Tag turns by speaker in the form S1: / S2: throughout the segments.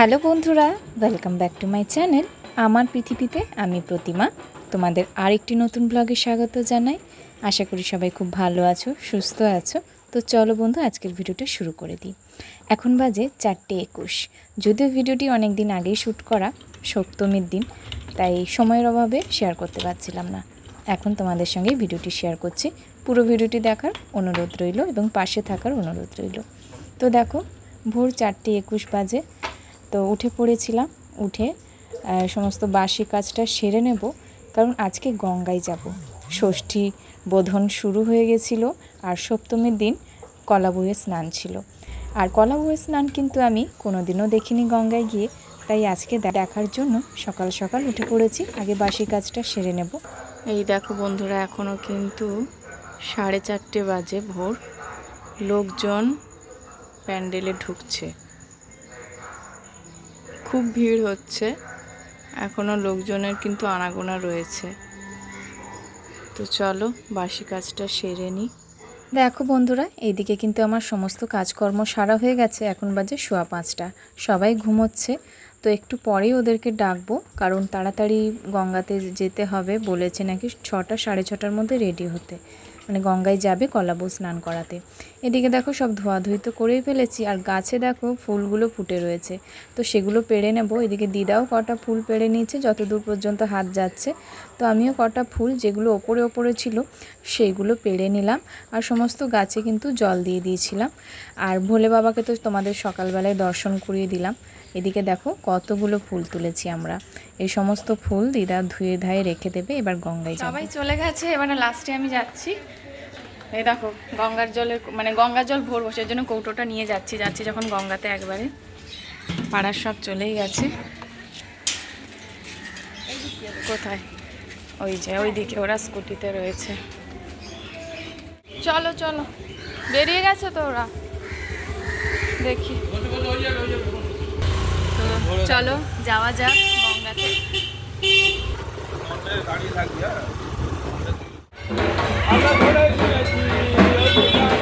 S1: Hello বন্ধুরা welcome back to my channel আমার পৃথিবীতে আমি প্রতিমা। তোমাদের আরেকটি নতুন ব্লগে স্বাগত জানাই। আশা করি সবাই খুব ভালো আছো, সুস্থ আছো। তো চলো বন্ধু, আজকের ভিডিওটা শুরু করে দিই। এখন বাজে চারটে একুশ। যদিও ভিডিওটি অনেক দিন আগেই শ্যুট করা, সপ্তমীর দিন, তাই সময়ের অভাবে শেয়ার করতে পারছিলাম না। এখন তোমাদের সঙ্গে ভিডিওটি শেয়ার করছি। পুরো ভিডিওটি দেখার অনুরোধ রইল এবং পাশে থাকার অনুরোধ রইল। তো দেখো, ভোর চারটে একুশ বাজে। তো উঠে পড়েছিলাম, উঠে সমস্ত বাসি কাজটা সেরে নেব, কারণ আজকে গঙ্গায় যাব। ষষ্ঠী বোধন শুরু হয়ে গেছিল আর সপ্তমীর দিন কলা বইয়ে স্নান ছিল। আর কলা বইয়ে স্নান কিন্তু আমি কোনোদিনও দেখিনি গঙ্গায় গিয়ে, তাই আজকে দেখার জন্য সকাল সকাল উঠে পড়েছি, আগে বাসি কাজটা সেরে নেব।
S2: এই দেখো বন্ধুরা এখনও কিন্তু সাড়ে চারটে বাজে ভোর। লোকজন প্যান্ডেলে ঢুকছে। খুব ভিড় হচ্ছে। এখনও লোকজনের কিন্তু আনাগোনা রয়েছে। তো চলো, বাসি কাজটা সেরে নিই
S1: দেখো বন্ধুরা এইদিকে কিন্তু আমার সমস্ত কাজকর্ম সারা হয়ে গেছে। এখন বাজে শোয়া পাঁচটা। সবাই ঘুমোচ্ছে। তো একটু পরেই ওদেরকে ডাকবো, কারণ তাড়াতাড়ি গঙ্গাতে যেতে হবে বলেছে নাকি ছটা, সাড়ে ছটার মধ্যে রেডি হতে। মানে গঙ্গায় যাবে কলাবু স্নান করাতে। এদিকে দেখো সব ধোয়াধুয়ি তো করেই ফেলেছি, আর গাছে দেখো ফুলগুলো ফুটে রয়েছে। তো সেগুলো পেড়ে নেব। এদিকে দিদাও কটা ফুল পেড়ে নিয়েছে যত দূর পর্যন্ত হাত যাচ্ছে। তো আমিও কটা ফুল যেগুলো ওপরে ওপরে ছিল, সেইগুলো পেড়ে নিলাম। আর সমস্ত গাছে কিন্তু জল দিয়ে দিয়েছিলাম। আর ভোলে বাবাকে তো তোমাদের সকালবেলায় দর্শন করিয়ে দিলাম। এদিকে দেখো কতগুলো ফুল তুলেছি আমরা। এই সমস্ত ফুল দিদা ধুয়ে ধায়ে রেখে দেবে, এবার গঙ্গায়
S2: সবাই চলে গেছে, এবার লাস্টে আমি যাচ্ছি। এই দেখো, গঙ্গার জলে মানে গঙ্গার জল ভোর বসে জন্য কৌটোটা নিয়ে যাচ্ছি যাচ্ছি যখন গঙ্গাতে একবারে। পাড়ার সব চলেই গেছে। কোথায়? ওই যে ওই দিকে ওরা স্কুটিতে রয়েছে। চলো চলো। বেরিয়ে গেছে তো ওরা। দেখি। চলো, যাওয়া যাক। গঙ্গাতে হ্যাঁ,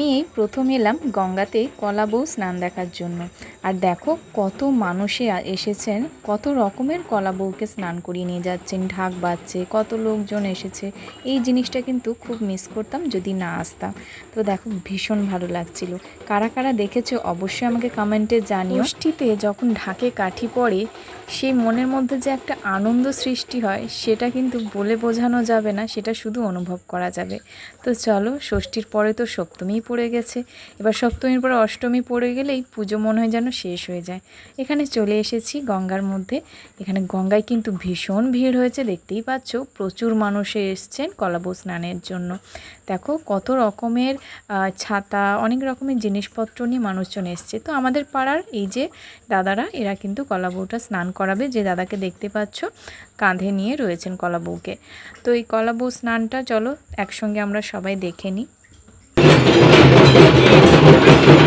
S1: আমি এই প্রথম এলাম গঙ্গাতে কলা বউ স্নান দেখার জন্য। আর দেখো কত মানুষে এসেছেন, কত রকমের কলা বউকে স্নান করিয়ে নিয়ে যাচ্ছেন, ঢাক বাজছে, কত লোকজন এসেছে। এই জিনিসটা কিন্তু খুব মিস করতাম যদি না আসতাম। তো দেখো ভীষণ ভালো লাগছিল। কারা কারা দেখেছ অবশ্যই আমাকে কমেন্টে জানিও। ষষ্ঠীতে যখন ঢাকে কাঠি পড়ে সেই মনের মধ্যে যে একটা আনন্দ সৃষ্টি হয়, সেটা কিন্তু বলে বোঝানো যাবে না, সেটা শুধু অনুভব করা যাবে। তো চলো, ষষ্ঠীর পরে তো সপ্তমীই পড়ে গেছে। এবার সপ্তমীর পরে অষ্টমী পড়ে গেলেই পুজো মনে হয় যেন শেষ হয়ে যায়। এখানে চলে এসেছি গঙ্গার মধ্যে। এখানে গঙ্গায় কিন্তু ভীষণ ভিড় হয়েছে, দেখতেই পাচ্ছ। প্রচুর মানুষ এসছেন কলাবু স্নানের জন্য। দেখো কত রকমের ছাতা, অনেক রকমের জিনিসপত্র নিয়ে মানুষজন এসছে। তো আমাদের পাড়ার এই যে দাদারা, এরা কিন্তু কলাবউটা স্নান করাবে। যে দাদাকে দেখতে পাচ্ছ, কাঁধে নিয়ে রয়েছেন কলাবউকে। তো এই কলাবউ স্নানটা চলো একসঙ্গে আমরা সবাই দেখে নিই। Thank you.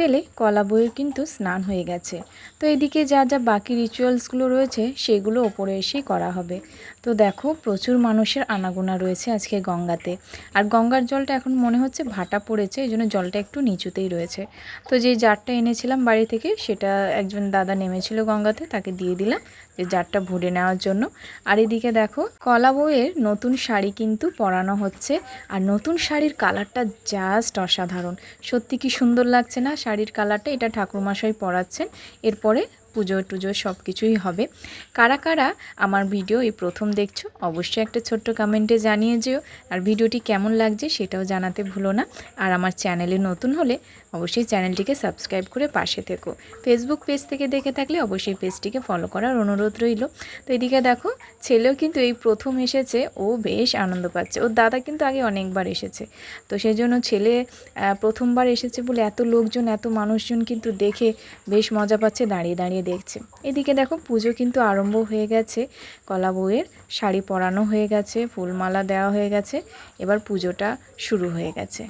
S1: পেলে কলা বইয়ের কিন্তু স্নান হয়ে গেছে। তো এদিকে যা যা বাকি রিচুয়ালসগুলো রয়েছে, সেগুলো ওপরে এসেই করা হবে। তো দেখো, প্রচুর মানুষের আনাগোনা রয়েছে আজকে গঙ্গাতে। আর গঙ্গার জলটা এখন মনে হচ্ছে ভাটা পড়েছে, এই জন্য জলটা একটু নিচুতেই রয়েছে। তো যেই জারটা এনেছিলাম বাড়ি থেকে, সেটা একজন দাদা নেমেছিল গঙ্গাতে, তাকে দিয়ে দিলাম যে জারটা ভরে নেওয়ার জন্য। আর এদিকে দেখো, কলা বউয়ের নতুন শাড়ি কিন্তু পরানো হচ্ছে, আর নতুন শাড়ির কালারটা জাস্ট অসাধারণ। সত্যি কি সুন্দর লাগছে না শাড়ির কালারটা? এটা ঠাকুরমশাই পরাচ্ছেন। এরপরে পুজো টুজো সব কিছুই হবে। কারা কারা আমার ভিডিও এই প্রথম দেখছ, অবশ্যই একটা ছোট্ট কমেন্টে জানিয়ে যেও। আর ভিডিওটি কেমন লাগছে সেটাও জানাতে ভুলো না। আর আমার চ্যানেলে নতুন হলে অবশ্যই চ্যানেলটিকে সাবস্ক্রাইব করে পাশে থেকো। ফেসবুক পেজ থেকে দেখে থাকলে অবশ্যই পেজটিকে ফলো করার অনুরোধ রইল। তো এদিকে দেখো, ছেলেও কিন্তু এই প্রথম এসেছে। ও বেশ আনন্দ পাচ্ছে। ওর দাদা কিন্তু আগে অনেকবার এসেছে। তো সেই জন্য ছেলে প্রথমবার এসেছে বলে এত লোকজন, এত মানুষজন কিন্তু দেখে বেশ মজা পাচ্ছে। দাঁড়িয়ে দাঁড়িয়ে দেখছে। এদিকে দেখো পুজো কিন্তু আরম্ভ হয়ে গেছে। কলা বউয়ের শাড়ি পরানো হয়ে গেছে, ফুলমালা দেওয়া হয়ে গেছে। এবার পুজোটা শুরু হয়ে গেছে।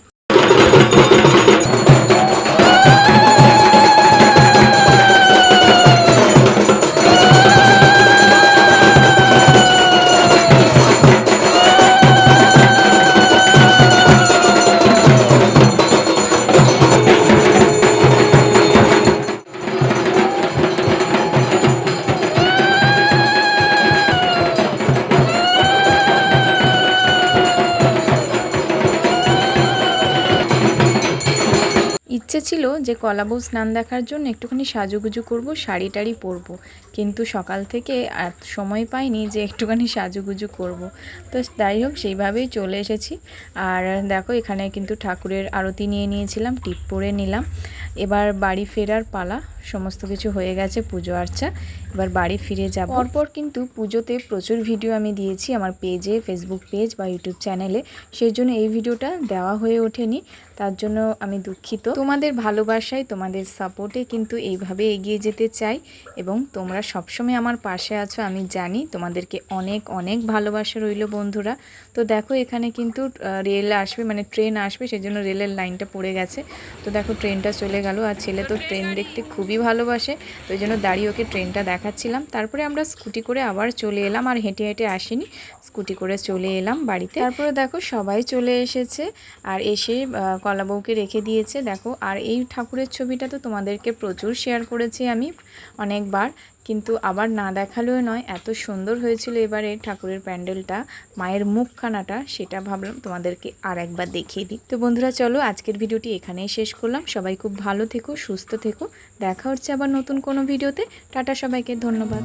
S1: ইচ্ছে ছিল যে কলাবউ স্নান দেখার জন্য একটুখানি সাজুগুজু করব, শাড়ি টাড়ি পরবো। কিন্তু সকাল থেকে আর সময় পাইনি যে একটুখানি সাজুগুজু করব। তো যাই হোক, সেইভাবেই চলে এসেছি। আর দেখো, এখানে কিন্তু ঠাকুরের আরতি নিয়ে নিয়েছিলাম, টিপ পরে নিলাম। এবার বাড়ি ফেরার পালা। সমস্ত কিছু হয়ে গেছে, পুজো আর্চা। এবার বাড়ি ফিরে যাব। পরপর কিন্তু পুজোতে প্রচুর ভিডিও আমি দিয়েছি আমার পেজে ফেসবুক পেজ বা ইউটিউব চ্যানেলে সেই জন্য এই ভিডিওটা দেওয়া হয়ে ওঠেনি, তার জন্য আমি দুঃখিত। তোমাদের ভালোবাসায়, তোমাদের সাপোর্টে কিন্তু এইভাবে এগিয়ে যেতে চাই এবং তোমরা সবসময় আমার পাশে আছো, আমি জানি তোমাদেরকে অনেক অনেক ভালোবাসা রইল বন্ধুরা। তো দেখো এখানে কিন্তু রেল আসবে মানে ট্রেন আসবে, সেই জন্য রেলের লাইনটা পড়ে গেছে। তো দেখো ট্রেনটা চলে গেল, আর ছেলে তো ট্রেন দেখতে খুবই ভালোবাসে, তো জন্য দাঁড়িয়ে ওকে ট্রেনটা দেখাচ্ছিলাম। তারপরে আমরা স্কুটি করে আবার চলে এলাম, আর হেঁটে হেঁটে আসিনি। স্কুটি করে চলে এলাম বাড়িতে। তারপরে দেখো সবাই চলে এসেছে, আর এসে কলা কলাবউকে রেখে দিয়েছে। দেখো, আর এই ঠাকুরের ছবিটা তো তোমাদেরকে প্রচুর শেয়ার করেছি আমি অনেকবার। কিন্তু আবার না দেখালেও নয়, এত সুন্দর হয়েছিল এবারে ঠাকুরের প্যান্ডেলটা, মায়ের মুখখানাটা, সেটা ভাবলাম তোমাদেরকে আর একবার দেখিয়ে দিই। তো বন্ধুরা, চলো আজকের ভিডিওটি এখানেই শেষ করলাম। সবাই খুব ভালো থেকো, সুস্থ থেকো। দেখা হচ্ছে আবার নতুন কোনো ভিডিওতে। টাটা সবাইকে, ধন্যবাদ।